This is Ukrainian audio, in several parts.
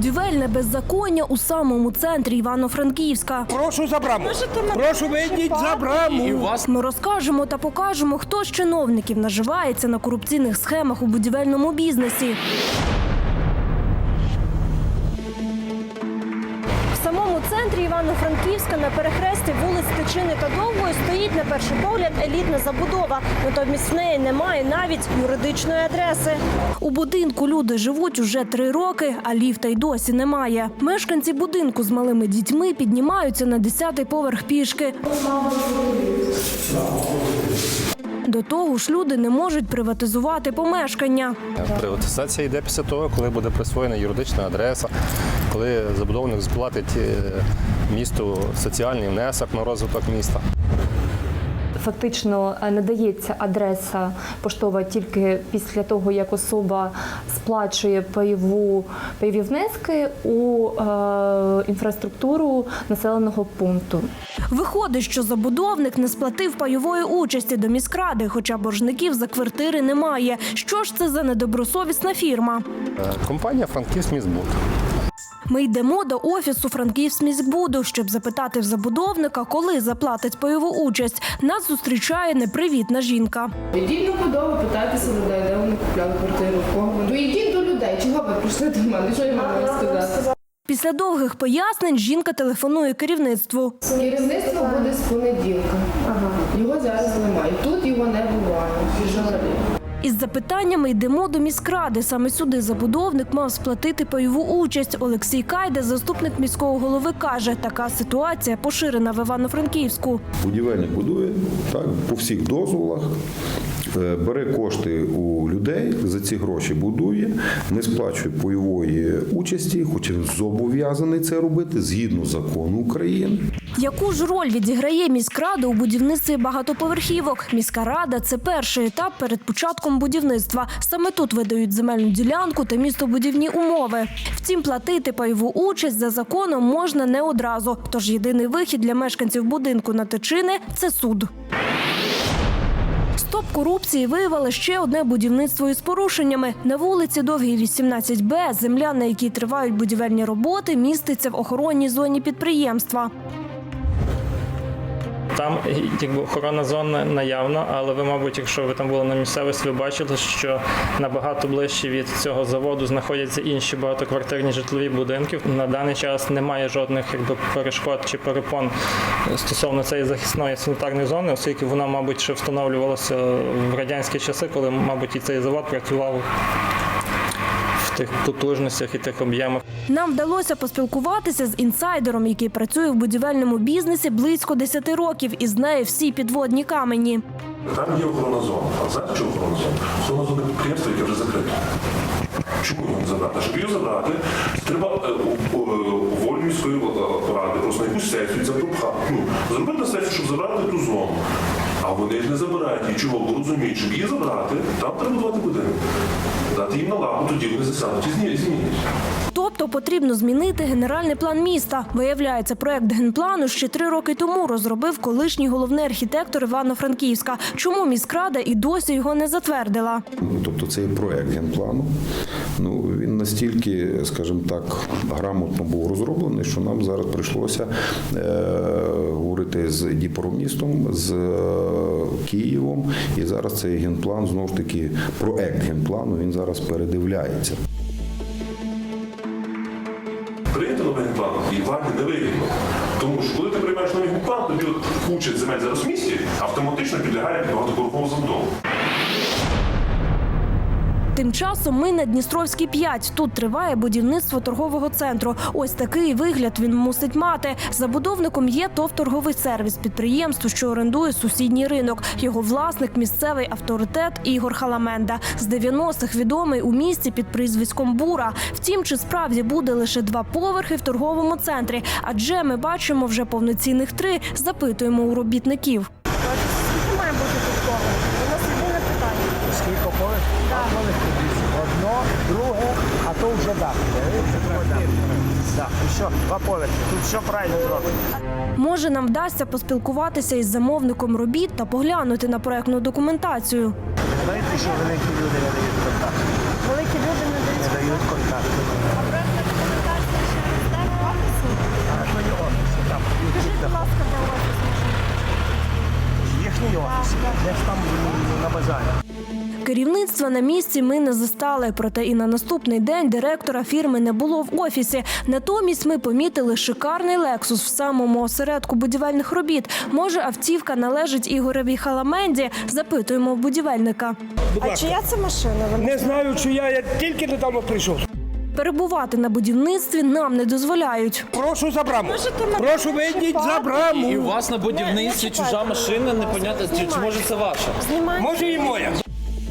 Будівельне беззаконня у самому центрі Івано-Франківська. Прошу за браму. Прошу вийдіть за браму. Ми розкажемо та покажемо, хто з чиновників наживається на корупційних схемах у будівельному бізнесі. Центрі Івано-Франківська на перехресті вулиць Тичини та Довгої стоїть на перший погляд елітна забудова. Натомість в неї немає навіть юридичної адреси. У будинку люди живуть уже три роки, а ліфта й досі немає. Мешканці будинку з малими дітьми піднімаються на 10-й поверх пішки. До того ж, люди не можуть приватизувати помешкання. Приватизація йде після того, коли буде присвоєна юридична адреса, коли забудовник сплатить е, місту соціальний внесок на розвиток міста. Фактично е, надається адреса поштова тільки після того, як особа сплачує пайову пайові внески у е, інфраструктуру населеного пункту. Виходить, що забудовник не сплатив пайової участі до міськради, хоча боржників за квартири немає. Що ж це за недобросовісна фірма? Е, Компанія Франківськ міськбуд. Ми йдемо до офісу Франківськміськбуду, щоб запитати в забудовника, коли заплатить пайову участь. Нас зустрічає непривітна жінка. Йдіть на будову, питайтеся людей, де вони купляли квартиру, в кого. Ну йдіть до людей, чого ви прийшли до мене? Що я вам сказати? Після довгих пояснень жінка телефонує керівництву. Керівництво буде з понеділка. Його зараз немає. Тут його не буває. Взагалі. Із запитаннями йдемо до міськради. Саме сюди забудовник мав сплатити пайову участь. Олексій Кайда, заступник міського голови, каже, така ситуація поширена в Івано-Франківську. Будівельник будує так, по всіх дозволах, е, бере кошти у людей, за ці гроші будує, не сплачує пайової участі, хоча зобов'язаний це робити згідно закону України. Яку ж роль відіграє міськрада у будівництві багатоповерхівок? Міська рада це перший етап перед початком будівництва. Саме тут видають земельну ділянку та містобудівні умови. Втім, платити пайову участь за законом можна не одразу. Тож єдиний вихід для мешканців будинку на Тичини – це суд. Стоп корупції виявили ще одне будівництво із порушеннями. На вулиці Довгій 18Б земля, на якій тривають будівельні роботи, міститься в охоронній зоні підприємства. Там якби охоронна зона наявна, але ви, мабуть, якщо ви там були на місцевості, ви бачили, що набагато ближче від цього заводу знаходяться інші багатоквартирні житлові будинки. На даний час немає жодних якби перешкод чи перепон стосовно цієї захисної санітарної зони, оскільки вона, мабуть, ще встановлювалася в радянські часи, коли, мабуть, і цей завод працював тих потужностях і тих об'ємах. Нам вдалося поспілкуватися з інсайдером, який працює в будівельному бізнесі близько 10 років і знає всі підводні камені. Там є охороназон. А охорона зона? Охорона зона підприємства, яке вже закрите. Чому його забрати? Щоб його забрати, треба е, у волю міської е, ради просто на якусь сесію це пропхати. Ну, зробити сесію, щоб забрати ту зону. А вони ж не забирають її. Чого? Бо розуміють, щоб її забрати, там треба будувати будинок. Дати їм на лапу, тоді вони засядуть і змі- змінять. Тобто потрібно змінити генеральний план міста. Виявляється, проект генплану ще три роки тому розробив колишній головний архітектор Івано-Франківська. Чому міськрада і досі його не затвердила? Тобто цей проект генплану, ну він настільки, скажімо так, грамотно був розроблений, що нам зараз прийшлося е, говорити з Дніпромістом, з е, Києвом, і зараз цей генплан знову ж таки проект генплану він зараз передивляється. Прийняти новий генплан і владі не вигідно. Тому що коли ти приймаєш новий генплан, тобі от куча земель зараз в місті автоматично підлягає під багатокорпову забудову. Тим часом ми на Дністровській 5. Тут триває будівництво торгового центру. Ось такий вигляд він мусить мати. Забудовником є ТОВ торговий сервіс підприємство, що орендує сусідній ринок. Його власник місцевий авторитет Ігор Халаменда. З 90-х відомий у місті під прізвиськом Бура. Втім, чи справді буде лише два поверхи в торговому центрі? Адже ми бачимо вже повноцінних три. Запитуємо у робітників. Скільки має бути тут поверх? У нас єдине питання. Скільки поверх? Одно, друге, а дах. Так, що, два поверхи. Тут все правильно зроблено. Може, нам вдасться поспілкуватися із замовником робіт та поглянути на проектну документацію. Знаєте, що великі люди не дають контакт? Великі люди не дають. Не дають контакт. офісі, десь там м, на базарі. Керівництва на місці ми не застали. Проте і на наступний день директора фірми не було в офісі. Натомість ми помітили шикарний лексус в самому осередку будівельних робіт. Може, автівка належить Ігореві Халаменді? Запитуємо в будівельника. А чия це машина? Вона Не знаю, чи я, тільки недавно прийшов. Перебувати на будівництві нам не дозволяють. Прошу за браму. Можете на Прошу вийдіть за І у вас на будівництві чужа машина, непонятно, чи, чи може це ваша? знімає. Може і моя.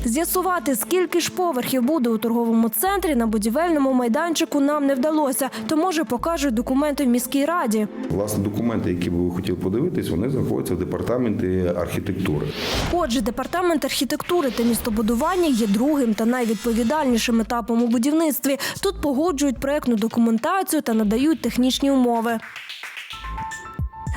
З'ясувати, скільки ж поверхів буде у торговому центрі на будівельному майданчику, нам не вдалося. То може покажуть документи в міській раді. Власне, документи, які би ви хотіли подивитись, вони знаходяться в департаменті архітектури. Отже, департамент архітектури та містобудування є другим та найвідповідальнішим етапом у будівництві. Тут погоджують проектну документацію та надають технічні умови.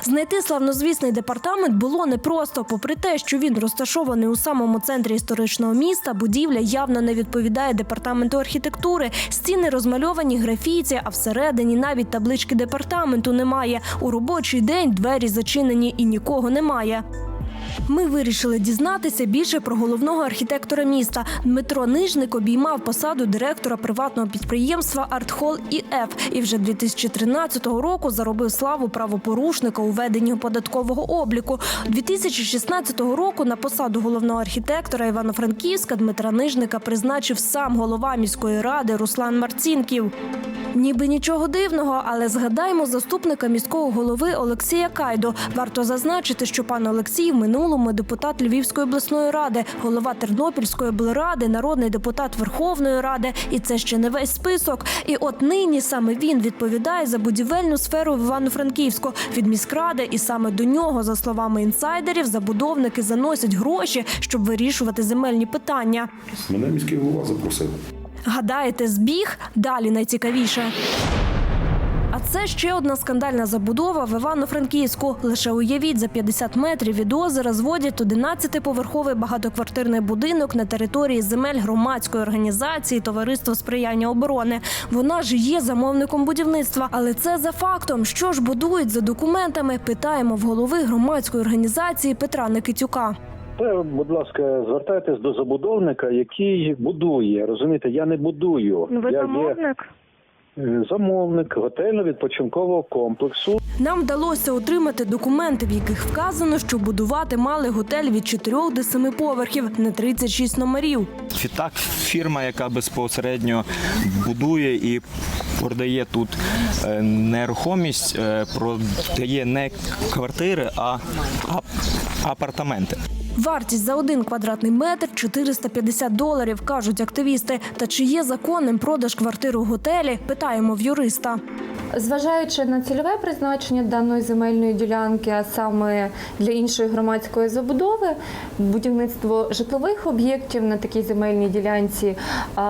Знайти славнозвісний департамент було непросто. Попри те, що він розташований у самому центрі історичного міста, будівля явно не відповідає департаменту архітектури. Стіни розмальовані графіті, а всередині навіть таблички департаменту немає. У робочий день двері зачинені і нікого немає. Ми вирішили дізнатися більше про головного архітектора міста. Дмитро Нижник обіймав посаду директора приватного підприємства Артхол ІФ і вже 2013 року заробив славу правопорушника у веденні податкового обліку. 2016 року на посаду головного архітектора Івано-Франківська Дмитра Нижника призначив сам голова міської ради Руслан Марцінків. Ніби нічого дивного, але згадаймо заступника міського голови Олексія Кайдо. Варто зазначити, що пан Олексій в минулому депутат Львівської обласної ради, голова Тернопільської облради, народний депутат Верховної Ради. І це ще не весь список. І от нині саме він відповідає за будівельну сферу в Івано-Франківську від міськради, і саме до нього, за словами інсайдерів, забудовники заносять гроші, щоб вирішувати земельні питання. Мене міський голова запросив. Гадаєте, збіг? Далі найцікавіше. А це ще одна скандальна забудова в Івано-Франківську. Лише уявіть, за 50 метрів від озера зводять 11-поверховий багатоквартирний будинок на території земель громадської організації Товариство сприяння оборони. Вона ж є замовником будівництва, але це за фактом. Що ж будують за документами? Питаємо в голови громадської організації Петра Никитюка. Це, будь ласка, звертайтесь до забудовника, який будує. Розумієте, я не будую. Ну, ви я замовник? є е, замовник готельно-відпочинкового комплексу. Нам вдалося отримати документи, в яких вказано, що будувати мали готель від 4 до 7 поверхів на 36 номерів. Відтак, фірма, яка безпосередньо будує і продає тут е, нерухомість, е, продає не квартири, а- апартаменти. Вартість за один квадратний метр 450 доларів, кажуть активісти. Та чи є законним продаж квартири у готелі? Питаємо в юриста. Зважаючи на цільове призначення даної земельної ділянки, а саме для іншої громадської забудови, будівництво житлових об'єктів на такій земельній ділянці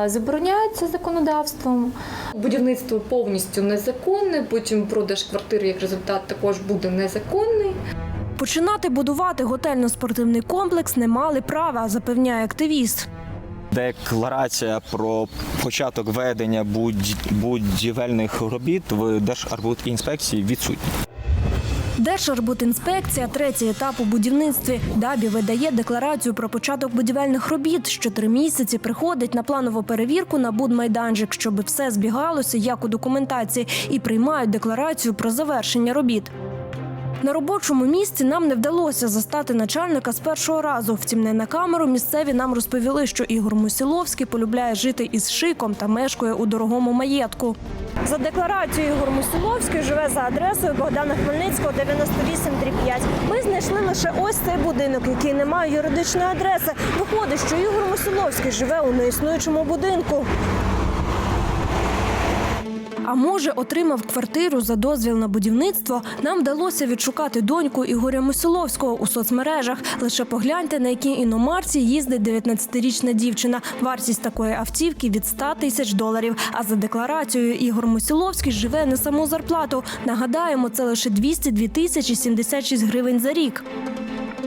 забороняється законодавством. Будівництво повністю незаконне, потім продаж квартири як результат також буде незаконний. Починати будувати готельно-спортивний комплекс не мали права, запевняє активіст. Декларація про початок ведення будівельних робіт в Держарбудінспекції відсутня. Держарбудінспекція третій етап у будівництві. Дабі видає декларацію про початок будівельних робіт. Що три місяці приходить на планову перевірку на будмайданчик, щоб все збігалося як у документації, і приймають декларацію про завершення робіт. На робочому місці нам не вдалося застати начальника з першого разу. Втім, не на камеру місцеві нам розповіли, що Ігор Мусіловський полюбляє жити із шиком та мешкає у дорогому маєтку. За декларацією Ігор Мусиловський живе за адресою Богдана Хмельницького, 98-5. Ми знайшли лише ось цей будинок, який не має юридичної адреси. Виходить, що Ігор Мусиловський живе у неіснуючому будинку. А може, отримав квартиру за дозвіл на будівництво. Нам вдалося відшукати доньку Ігоря Мусиловського у соцмережах. Лише погляньте, на якій іномарці їздить 19-річна дівчина. Вартість такої автівки від 100 тисяч доларів. А за декларацією Ігор Мусиловський живе на саму зарплату. Нагадаємо, це лише 202 тисячі 76 гривень за рік.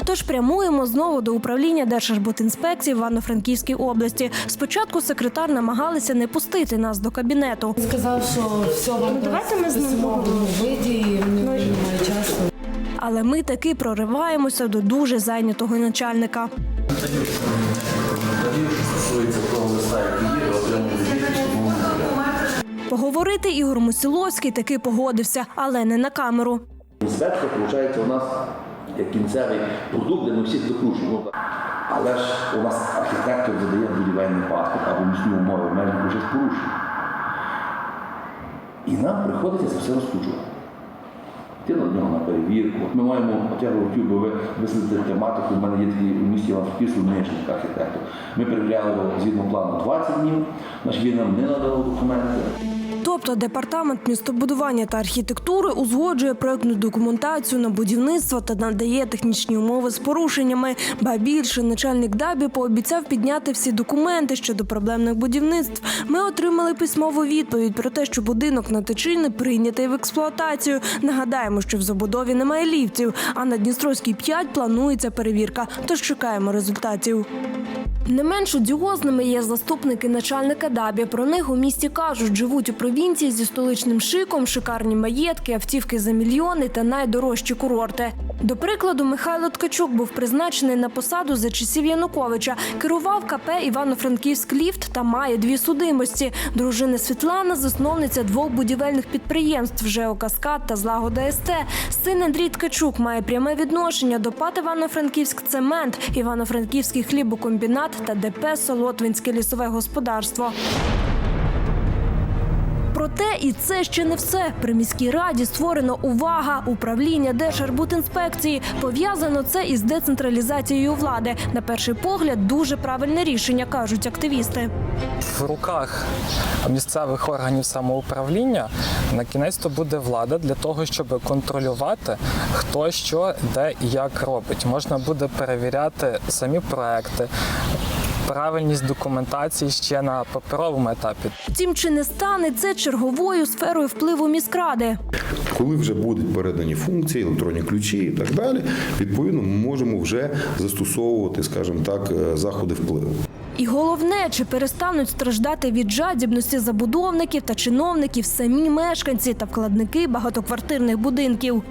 Тож прямуємо знову до управління Держарбудінспекції в Івано-Франківській області. Спочатку секретар намагалися не пустити нас до кабінету. Сказав, що все вам давайте ми з ним в виді, немає часу. Але ми таки прориваємося до дуже зайнятого начальника. Поговорити Ігор Мусіловський таки погодився, але не на камеру. Інспекція, виходить, у нас як кінцевий продукт, де ми всіх докручуємо. Але ж у нас архітектор видає будівельний паспорт або міські умови в межах уже порушень. І нам приходиться це все розкручувати. Йти на нього на перевірку. Ми маємо, я хотів би ви висловити тематику, в мене є такий у місті Іван-Франківську нижник архітектор. Ми перевіряли згідно плану 20 днів, значить він нам не надав документи. Тобто департамент містобудування та архітектури узгоджує проектну документацію на будівництво та надає технічні умови з порушеннями. Ба більше начальник ДАБІ пообіцяв підняти всі документи щодо проблемних будівництв. Ми отримали письмову відповідь про те, що будинок на Тичині прийнятий в експлуатацію. Нагадаємо, що в забудові немає ліфтів, а на Дністровській 5 планується перевірка. Тож чекаємо результатів. Не менш одіозними є заступники начальника ДАБІ. Про них у місті кажуть, живуть у провінції зі столичним шиком, шикарні маєтки, автівки за мільйони та найдорожчі курорти. До прикладу, Михайло Ткачук був призначений на посаду за часів Януковича. Керував КП Івано-Франківськ ліфт та має дві судимості. Дружина Світлана, засновниця двох будівельних підприємств ЖЕО Каскад та Злагода СТ. Син Андрій Ткачук має пряме відношення до ПАТ Івано-Франківськ Цемент, Івано-Франківський хлібокомбінат та ДП Солотвинське лісове господарство. Проте і це ще не все. При міській раді створено увага управління Держарбудінспекції. Пов'язано це із децентралізацією влади. На перший погляд, дуже правильне рішення, кажуть активісти. в руках місцевих органів самоуправління на кінець то буде влада для того, щоб контролювати, хто що, де і як робить. Можна буде перевіряти самі проекти. Правильність документації ще на паперовому етапі. Втім, чи не стане це черговою сферою впливу міськради? Коли вже будуть передані функції, електронні ключі і так далі, відповідно, ми можемо вже застосовувати, скажімо так, е, заходи впливу. І головне, чи перестануть страждати від жадібності забудовників та чиновників самі мешканці та вкладники багатоквартирних будинків.